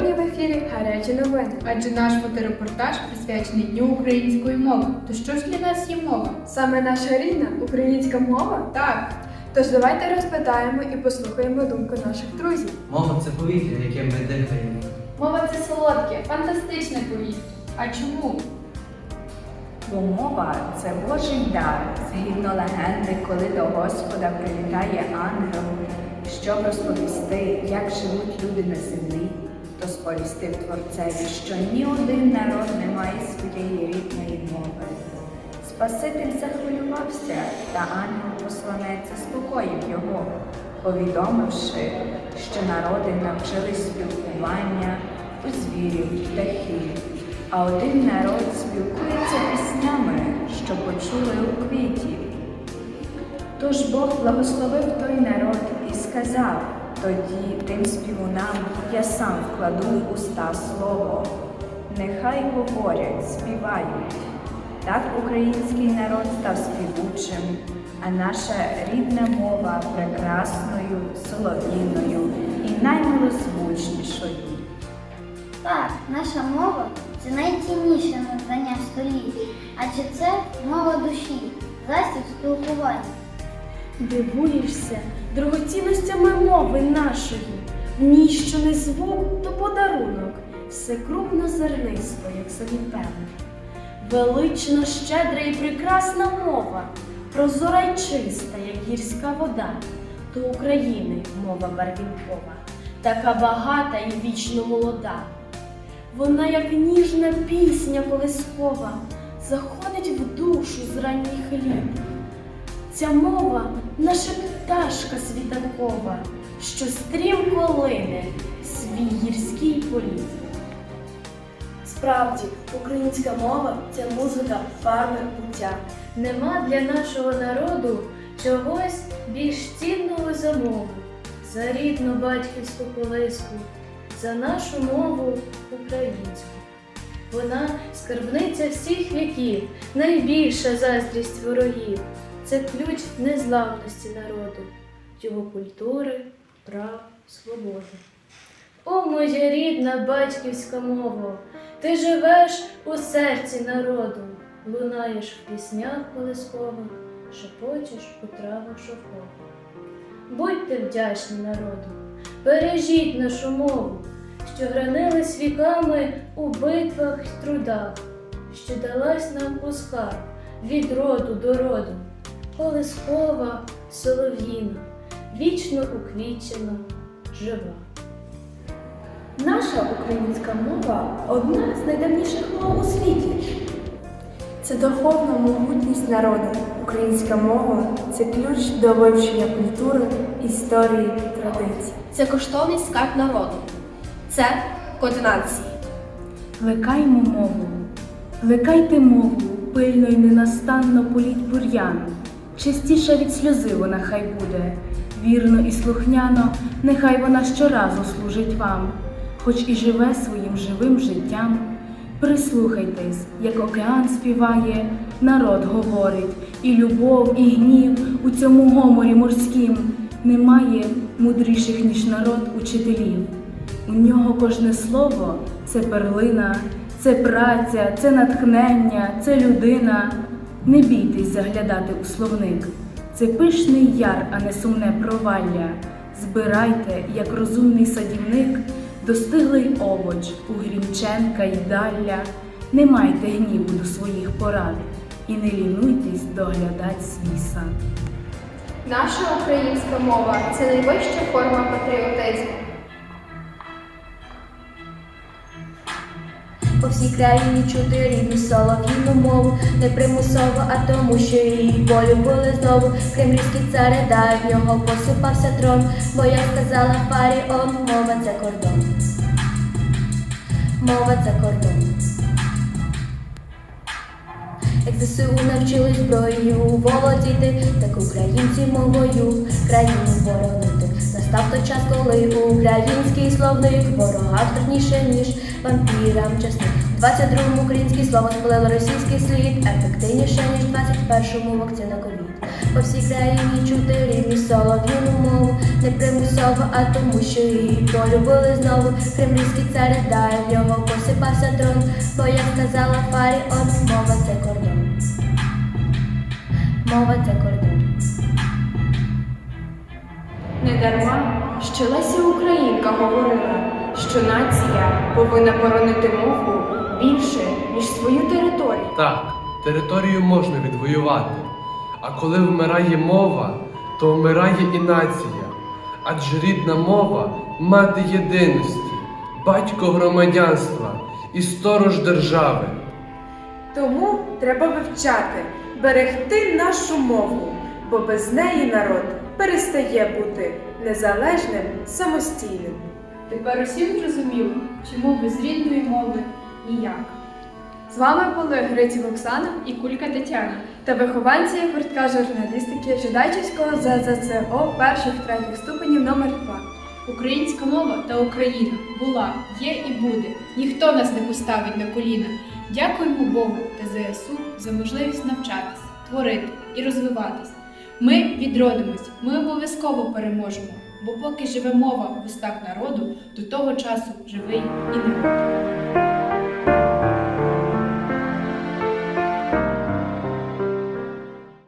Сьогодні в ефірі гарячі новини. Адже наш фоторепортаж присвячений Дню української мови. То що ж для нас є мова? Саме наша рідна українська мова. Так, Тож давайте розпитаємо і послухаємо думку наших друзів. Мова це повітря, яке ми дихаємо. мова це солодке, фантастичне повітря. А чому? Бо мова це Божий дар, згідно легенди, коли до Господа прилітає ангел, щоб розповісти, як живуть люди на землі, то сповістив Творцеві, що ні один народ не має своєї рідної мови. Спаситель захвилювався, та ангел посланець заспокоїв його, повідомивши, що народи навчились спілкування у звірів, птахів, а один народ спілкується піснями, що почули у квітів. Тож Бог благословив той народ і сказав, тоді тим співунам я сам вкладу в уста слово. Нехай говорять, співають. Так український народ став співучим, а наша рідна мова прекрасною, солов'їною і наймилозвучнішою. Так, наша мова це найцінніше надання століть, адже це мова душі, засіб спілкування. Дивуєшся дорогоцінностями мови нашої. В ній що не звук, то подарунок, все крупно зернисто, як самі певне. Велично щедра і прекрасна мова, прозора й чиста, як гірська вода, то України мова барвінкова, така багата і вічно молода. Вона, як ніжна пісня колискова, заходить в душу з ранніх літ. Ця мова наша пташка світанкова, що стрімко лине свій гірський політ. Справді, українська мова це музика, фарби, буття. Нема для нашого народу чогось більш цінного за мову, за рідну батьківську колиску, за нашу мову українську. Вона скарбниця всіх віків, найбільша заздрість ворогів. Це ключ незламності народу, його культури, прав, свободи. О, моя рідна батьківська мова, ти живеш у серці народу, лунаєш в піснях колискових, шепочеш у травах шовкових. Будьте вдячні народу, бережіть нашу мову, що гранилась віками у битвах й трудах, що далась нам у скарб від роду до роду, колискова, солов'їна, вічно уквічена, жива. Наша українська мова одна з найдавніших мов у світі. Це духовна могутність народу. Українська мова це ключ до вивчення культури, історії, традицій. Це коштовний скарб народу. Це код нації. Плекаймо мову, плекайте мову, пильно й ненастанно політь бур'ян. Чистіша від сльози вона хай буде, вірно і слухняно, нехай вона щоразу служить вам, хоч і живе своїм живим життям. Прислухайтесь, як океан співає, народ говорить, і любов, і гнів у цьому гоморі морськім немає мудріших, ніж народ учителів. У нього кожне слово це перлина, це праця, це натхнення, це людина. Не бійтесь заглядати у словник. Це пишний яр, а не сумне провалля. Збирайте, як розумний садівник, достиглий овоч у Грінченка й Далля. Не майте гніву до своїх порад і не лінуйтесь доглядать свій сад. Наша українська мова це найвища форма патріотизму. По всій країні чути рідну солов'їну мову, не примусово, а тому, що її волю були знову. Кремлівський цар дав в нього посипався трон, бо я сказала Фаріон, мова це кордон. Мова це кордон. Як ЗСУ навчили зброєю володіти, так українці мовою країну боронити. Настав той час, коли український словник ворога страшніше, ніж вампірам чесник. У 22-му українське слово спалило російський слід, ефективніше, ніж в 21-му вакцина ковід. По всій країні чути рівні солов'їну мову, не примусово, а тому, що її полюбили знову. Кремлівський цар дає, в нього посипався трон, бо як сказала Фаріон, мова це кордон. Мова це кордон. Не дарма, що Леся Українка говорила, що нація повинна боронити мову більше, ніж свою територію. Так, територію можна відвоювати. А коли вмирає мова, то вмирає і нація. Адже рідна мова мати єдиності, батько громадянства і сторож держави. Тому треба вивчати, берегти нашу мову, бо без неї народ перестає бути незалежним, самостійним. Тепер усім зрозуміло, чому без рідної мови ніяк. З вами були Гриців Оксана і Кулька Тетяна. Та вихованці гуртка журналістики Жидачівського ЗЗЦО перших третіх ступенів номер 2 Українська мова та Україна була, є і буде. Ніхто нас не поставить на коліна. Дякуємо Богу та ЗСУ за можливість навчатись, творити і розвиватись. Ми відродимось, ми обов'язково переможемо, бо поки живе мова в устах народу, до того часу живий і народ.